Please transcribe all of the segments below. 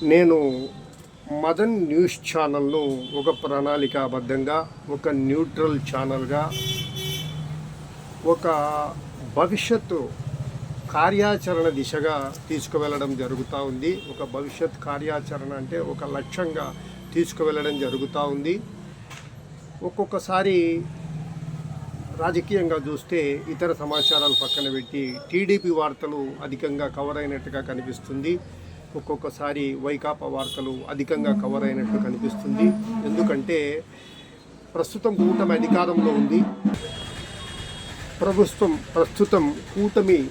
నేను మదన్ న్యూస్ ఛానల్ను ఒక ప్రణాళికాబద్ధంగా ఒక న్యూట్రల్ ఛానల్గా ఒక భవిష్యత్తు కార్యాచరణ దిశగా తీసుకువెళ్ళడం జరుగుతూ ఉంది. ఒక భవిష్యత్ కార్యాచరణ అంటే ఒక లక్ష్యంగా తీసుకువెళ్ళడం జరుగుతూ ఉంది. ఒక్కొక్కసారి రాజకీయంగా చూస్తే ఇతర సమాచారాలు పక్కన పెట్టి టీడీపీ వార్తలు అధికంగా కవర్ అయినట్టుగా కనిపిస్తుంది. ఒక్కొక్కసారి వైకాపా వార్తలు అధికంగా కవర్ అయినట్లు కనిపిస్తుంది. ఎందుకంటే ప్రస్తుతం కూటమి అధికారంలో ఉంది. ప్రభుత్వం ప్రస్తుతం కూటమి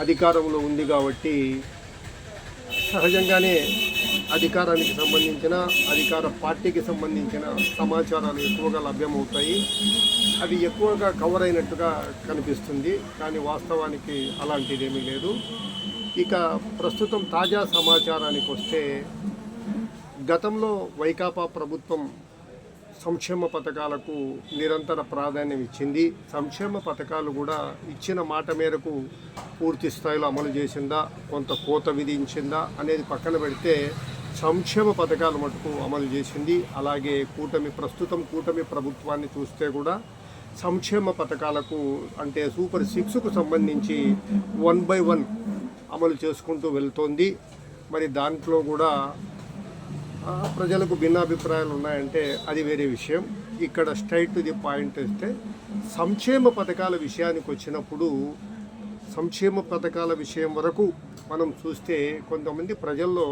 అధికారంలో ఉంది కాబట్టి సహజంగానే అధికారానికి సంబంధించిన అధికార పార్టీకి సంబంధించిన సమాచారాలు ఎక్కువగా లభ్యమవుతాయి. అవి ఎక్కువగా కవర్ అయినట్టుగా కనిపిస్తుంది. కానీ వాస్తవానికి అలాంటిదేమీ లేదు. ఇక ప్రస్తుతం తాజా సమాచారానికి వస్తే గతంలో వైకాపా ప్రభుత్వం సంక్షేమ పథకాలకు నిరంతర ప్రాధాన్యం ఇచ్చింది. సంక్షేమ పథకాలు కూడా ఇచ్చిన మాట మేరకు పూర్తి స్థాయిలో అమలు చేసిందా కొంత కోత విధించిందా అనేది పక్కన పెడితే సంక్షేమ పథకాలు మటుకు అమలు చేసింది. అలాగే కూటమి ప్రస్తుతం కూటమి ప్రభుత్వాన్ని చూస్తే కూడా సంక్షేమ పథకాలకు అంటే సూపర్ సిక్స్కు సంబంధించి వన్ బై వన్ అమలు చేసుకుంటూ వెళ్తోంది. మరి దాంట్లో కూడా ప్రజలకు భిన్నాభిప్రాయాలు ఉన్నాయంటే అది వేరే విషయం. ఇక్కడ స్ట్రైట్ ది పాయింట్ వస్తే సంక్షేమ పథకాల విషయానికి వచ్చినప్పుడు సంక్షేమ పథకాల విషయం వరకు మనం చూస్తే కొంతమంది ప్రజల్లో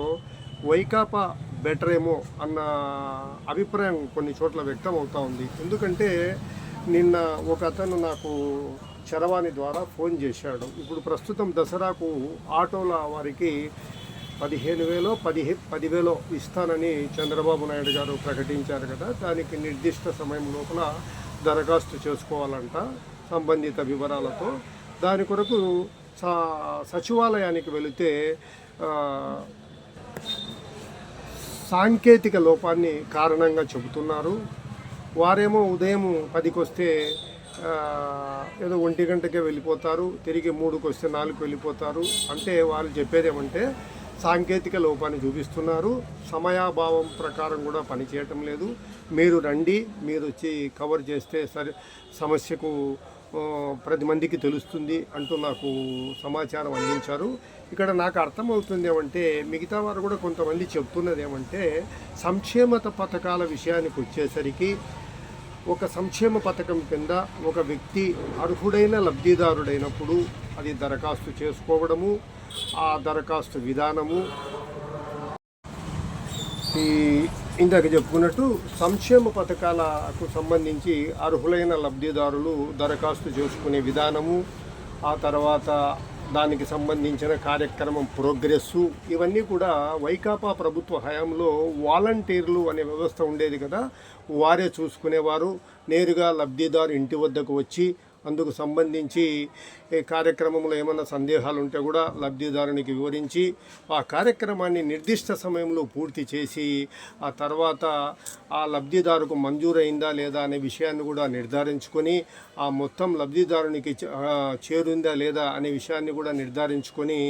వైకాపా బెటర్ ఏమో అన్న అభిప్రాయం కొన్ని చోట్ల వ్యక్తం అవుతూ ఉంది. ఎందుకంటే నిన్న ఒక అతను నాకు చరవాణి ద్వారా ఫోన్ చేశాడు. ఇప్పుడు ప్రస్తుతం దసరాకు ఆటోల వారికి పదిహేను వేలో పదిహే పదివేలో ఇస్తానని చంద్రబాబు నాయుడు గారు ప్రకటించారు కదా. దానికి నిర్దిష్ట సమయం లోపల దరఖాస్తు చేసుకోవాలంట సంబంధిత వివరాలతో. దాని కొరకు సచివాలయానికి వెళితే సాంకేతిక లోపాన్ని కారణంగా చెబుతున్నారు. వారేమో ఉదయం పదికొస్తే ఏదో ఒంటి గంటకే వెళ్ళిపోతారు తిరిగి మూడుకు వస్తే నాలుగుకి వెళ్ళిపోతారు. అంటే వాళ్ళు చెప్పేది ఏమంటే సాంకేతిక లోపాన్ని చూపిస్తున్నారు. సమయాభావం ప్రకారం కూడా పనిచేయటం లేదు. మీరు రండి మీరు వచ్చి కవర్ చేస్తే సరే సమస్యకు ప్రతి మందికి తెలుస్తుంది అంటూ నాకు సమాచారం అందించారు. ఇక్కడ నాకు అర్థమవుతుంది ఏమంటే మిగతా వారు కూడా కొంతమంది చెప్తున్నది ఏమంటే సంక్షేమత పథకాల విషయానికి వచ్చేసరికి ఒక సంక్షేమ పథకం కింద ఒక వ్యక్తి అర్హుడైన లబ్ధిదారుడైనప్పుడు అది దరఖాస్తు చేసుకోవడము ఆ దరఖాస్తు విధానము. ఈ ఇందాక చెప్పుకున్నట్టు సంక్షేమ పథకాలకు సంబంధించి అర్హులైన లబ్ధిదారులు దరఖాస్తు చేసుకునే విధానము ఆ తర్వాత దానికి సంబంధించిన కార్యక్రమం ప్రోగ్రెస్సు ఇవన్నీ కూడా వైకాపా ప్రభుత్వ హయాంలో వాలంటీర్లు అనే వ్యవస్థ ఉండేది కదా. వారే చూసుకునేవారు. నేరుగా లబ్ధిదారు ఇంటి వద్దకు వచ్చి అందుకు సంబంధించి కార్యక్రమంలో ఏమైనా సందేహాలు ఉంటే కూడా లబ్ధిదారునికి వివరించి ఆ కార్యక్రమాన్ని నిర్దిష్ట సమయంలో పూర్తి చేసి ఆ తర్వాత ఆ లబ్ధిదారుకు మంజూరైందా లేదా అనే విషయాన్ని కూడా నిర్ధారించుకొని ఆ మొత్తం లబ్ధిదారునికి చేరుందా లేదా అనే విషయాన్ని కూడా నిర్ధారించుకొని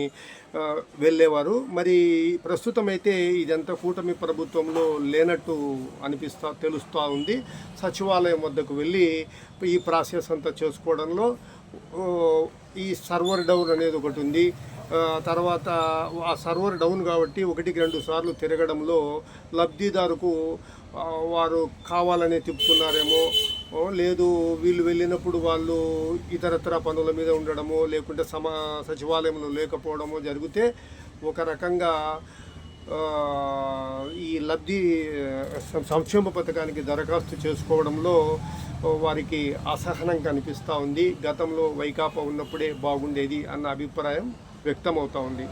వెళ్ళేవారు. మరి ప్రస్తుతం అయితే ఇదంతా కూటమి ప్రభుత్వంలో లేనట్టు అనిపిస్తా తెలుస్తూ ఉంది. సచివాలయం వద్దకు వెళ్ళి ఈ ప్రాసెస్ అంతా చేసుకోవడంలో ఈ సర్వర్ డౌన్ అనేది ఒకటి ఉంది. తర్వాత ఆ సర్వర్ డౌన్ కాబట్టి ఒకటికి రెండు సార్లు తిరగడంలో లబ్ధిదారుకు వారు కావాలనే తిప్పుతున్నారేమో లేదు వీళ్ళు వెళ్ళినప్పుడు వాళ్ళు ఇతరత్ర పనుల మీద ఉండడము లేకుంటే సమా సచివాలయంలో లేకపోవడము జరిగితే ఒక రకంగా ఈ లబ్ధి సం- సంక్షేమ పథకానికి దరఖాస్తు చేసుకోవడంలో వారికి అసహనం కనిపిస్తూ ఉంది. గతంలో వైకాపా ఉన్నప్పుడే బాగుండేది అన్న అభిప్రాయం వ్యక్తమవుతూ ఉంది.